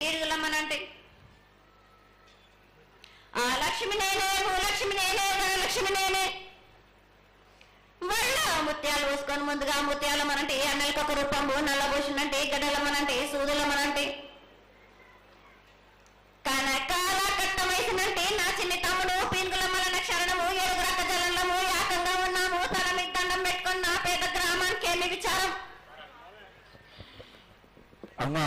అంటే. ఆ లక్ష్మి నేనే భూలక్ష్మి నేనే ధనలక్ష్మి నేనే. వాళ్ళ ముత్యాలు పోసుకొని ముందుగా ముత్యాలమ్మనంటే అన్నలకొక రూపము నల్లభూషణంటే గడలమ్మనంటే సూదులమ్మనంటే కనకాల కట్ట నా చిన్ని తమ్ముడు పీనుగులమ్మల క్షరణము ఏడుగు రక్క జలంలము యాకంగా ఉన్నాము తల మీద దండం పెట్టుకున్న నా పేద గ్రామానికి ఏమి విచారం. అమ్మా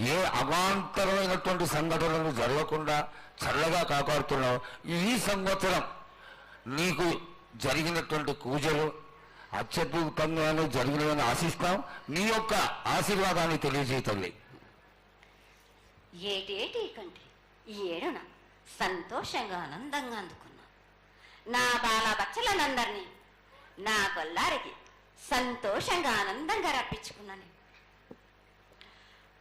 ఏ అవాంతరమైనటువంటి సంఘటనలు జరగకుండా చల్లగా కాపాడుతున్నావు? ఈ సంవత్సరం నీకు జరిగినటువంటి పూజలు అత్యద్భుతంగానే జరిగినవని ఆశిస్తాం. నీ యొక్క ఆశీర్వాదాన్ని తెలియజేయతండి ఏటేటి కంటే? ఈ ఏడున సంతోషంగా ఆనందంగా అందుకున్నా నా బాల బచ్చలనందరినీ నా కొల్లారికి సంతోషంగా ఆనందంగా రప్పించుకున్నాను.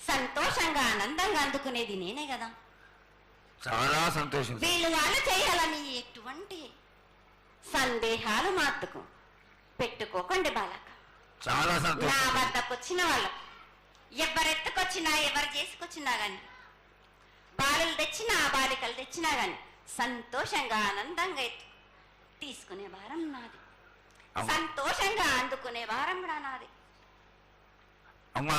సంతోషంగా ఆనందంగా అందుకునేది నేనే కదా. చాలా సంతోషం వీళ్ళు వాళ్ళు చేయాలని ఎటువంటి సందేహాలు మాత్తుకు పెట్టుకోకండి బాలక చాలా నా వద్దకు వచ్చిన వాళ్ళు ఎవరెత్తుకొచ్చినా ఎవరు చేసుకొచ్చినా గాని బాలులు తెచ్చినా బాలికలు తెచ్చినా గాని సంతోషంగా ఆనందంగా తీసుకునే భారం నాది. సంతోషంగా అందుకునే భారం కూడా నాది. అమ్మా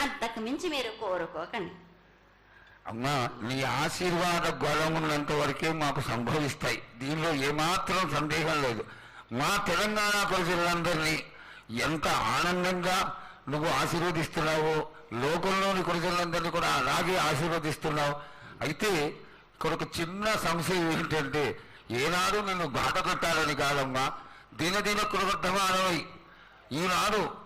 అంతకు మించి మీరు కోరుకోకండి. అమ్మా నీ ఆశీర్వాద బలం ఉన్నంత వరకే మాకు సంభవిస్తాయి. దీనిలో ఏమాత్రం సందేహం లేదు. మా తెలంగాణ ప్రజలందరినీ ఎంత ఆనందంగా నువ్వు ఆశీర్వదిస్తున్నావో లోకంలోని ప్రజలందరినీ కూడా అలాగే ఆశీర్వదిస్తున్నావు. అయితే ఇక్కడ ఒక చిన్న సంశయం ఏంటంటే ఏనాడు నిన్ను బాధ కట్టాలని కాదమ్మా. దినదిన కృతజ్ఞమానమై ఈనాడు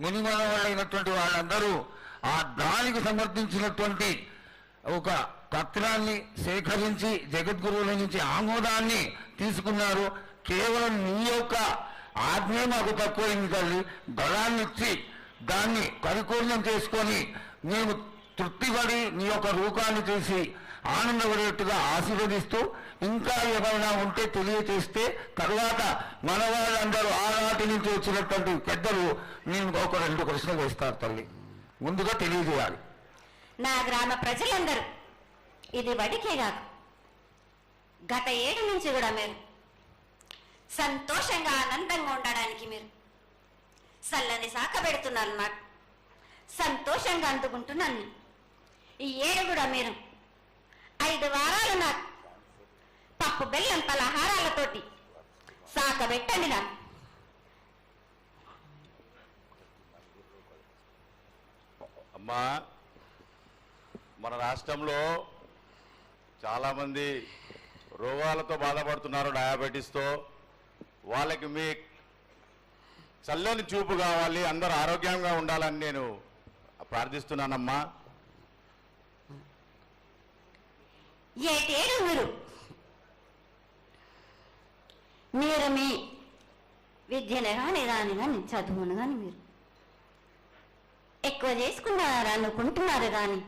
మునిమానవాళ్ళైనటువంటి వాళ్ళందరూ ఆ దానికి సమర్థించినటువంటి ఒక పత్రాన్ని సేకరించి జగద్గురువుల నుంచి ఆమోదాన్ని తీసుకున్నారు. కేవలం నీ యొక్క ఆజ్ఞ మాకు తక్కువైంది తల్లి. బలాన్ని ఇచ్చి దాన్ని పరిపూర్ణం చేసుకొని మేము తృప్తిపడి నీ యొక్క రూపాన్ని చూసి ఆనందపడేట్టుగా ఆశీర్వదిస్తూ ఇంకా ఏమైనా ఉంటే తెలియచేస్తే తర్వాత మన వాళ్ళందరూ ఆనాటి నుంచి వచ్చినటువంటి పెద్దలు నేను ఒక రెండు ప్రశ్నలు వేస్తారు తల్లి. ముందుగా తెలియజేయాలి. నా గ్రామ ప్రజలందరూ ఇది వడికే కాదు గత ఏడు నుంచి కూడా మీరు సంతోషంగా ఆనందంగా ఉండడానికి మీరు చల్లని సాక పెడుతున్నారు నాకు. సంతోషంగా అందుకుంటున్నాను. ఈ ఏడు కూడా మీరు ఐదు వారాలు నాకు పప్పు బెల్లం పలహారాలతోటి సాక పెట్టండి నాకు అమ్మా మన రాష్ట్రంలో చాలామంది రోగాలతో బాధపడుతున్నారు డయాబెటీస్తో. వాళ్ళకి మీ చల్లని చూపు కావాలి అందరూ ఆరోగ్యంగా ఉండాలని నేను ప్రార్థిస్తున్నానమ్మా. ఏటేడు మీరు మీరు మీ విద్యను కానీ దాని కానీ చదువును కానీ మీరు. ఎక్కువ చేసుకున్నారు అనుకుంటున్నారు కానీ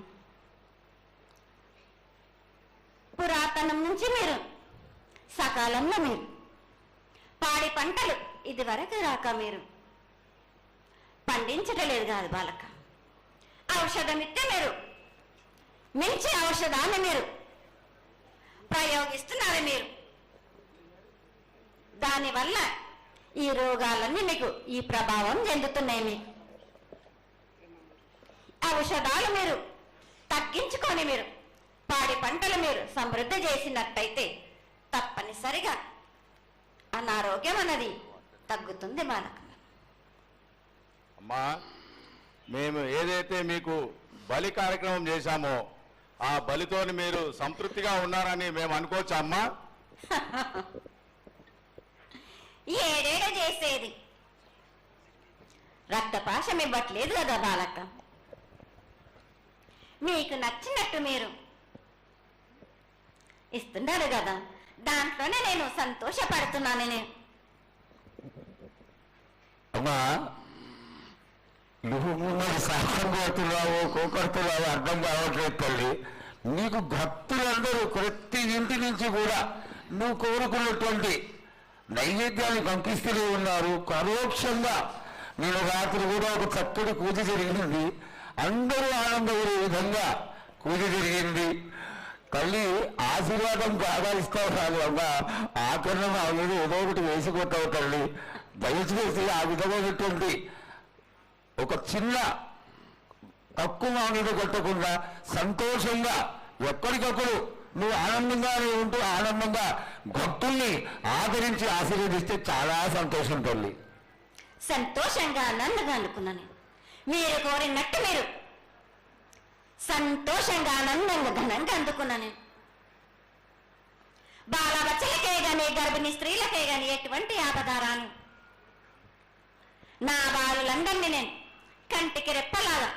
పురాతనం నుంచి మీరు సకాలంలో మీరు పాడి పంటలు ఇది వరకు రాక మీరు. పండించటలేదు కాదు బాలక. ఔషధం ఇస్తే మీరు మించి ఔషధాన్ని మీరు ప్రయోగిస్తున్నారు మీరు. దానివల్ల ఈ రోగాలన్నీ మీకు ఈ ప్రభావం చెందుతున్నాయి. మీకు ఔషధాలు మీరు తగ్గించుకొని మీరు పాడి పంటలు మీరు సమృద్ధి చేసినట్టయితే తప్పనిసరిగా అనారోగ్యం అన్నది తగ్గుతుంది బాలక అమ్మా మేము ఏదైతే మీకు బలి కార్యక్రమం చేశామో ఆ బలితోని మీరు సంతృప్తిగా ఉన్నారని మేము అనుకోవచ్చా అమ్మా? ఏడేడ చేసేది. రక్తపాశం ఇవ్వట్లేదు కదా బాలక్క. మీకు నచ్చినట్టు మీరు ఇస్తున్నారు కదా. దాంట్లోనే నేను సంతోషపడుతున్నాను నేను అమ్మా నువ్వు మరి సాహసం కోరుతున్నావు కోకడుతున్నావు అర్థం కావట్లేదు తల్లి. నీకు భక్తులందరూ ప్రతి ఇంటి నుంచి కూడా నువ్వు కోరుకున్నటువంటి నైవేద్యాన్ని పంపిస్తూనే ఉన్నారు. పరోక్షంగా నేను రాత్రి కూడా ఒక చక్కటి పూజ జరిగింది. అందరూ ఆనందపడే విధంగా పూజ జరిగింది. తల్లి ఆశీర్వాదం బాగా ఇస్తావు కాదు అమ్మ. ఆకరణ ఏదో ఒకటి వేసిపోతావు తల్లి. దయచేసి ఆ విధమైనటువంటి ఒక చిన్న తక్కువ మా కొట్టకుండా సంతోషంగా ఎప్పటికప్పుడు నువ్వు ఆనందంగానే ఉంటూ ఆనందంగా భక్తుల్ని ఆదరించి ఆశీర్వదిస్తే చాలా సంతోషం తల్లి సంతోషంగా ఆనందంగా అనుకున్నాను మీరు కోరినట్టు మీరు. సంతోషంగా ఆనందంగా ఘనంగా అందుకున్నాను నేను. బాలబచ్చలకే గాని గర్భిణీ స్త్రీలకే గాని ఎటువంటి ఆపదారాను నా బాలులందరినీ నేను కంటికి రెప్పలాగా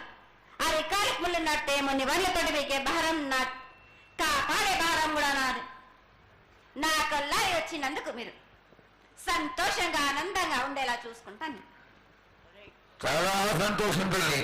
అరికాలకు ముళ్ళు నట్టేమో నివళ్ళతోటి మీకే భారం నా కాపాడే భారం కూడా నాది. నా కల్లారి వచ్చినందుకు మీరు. సంతోషంగా ఆనందంగా ఉండేలా చూసుకుంటాను. చాలా సంతోషం తల్లి!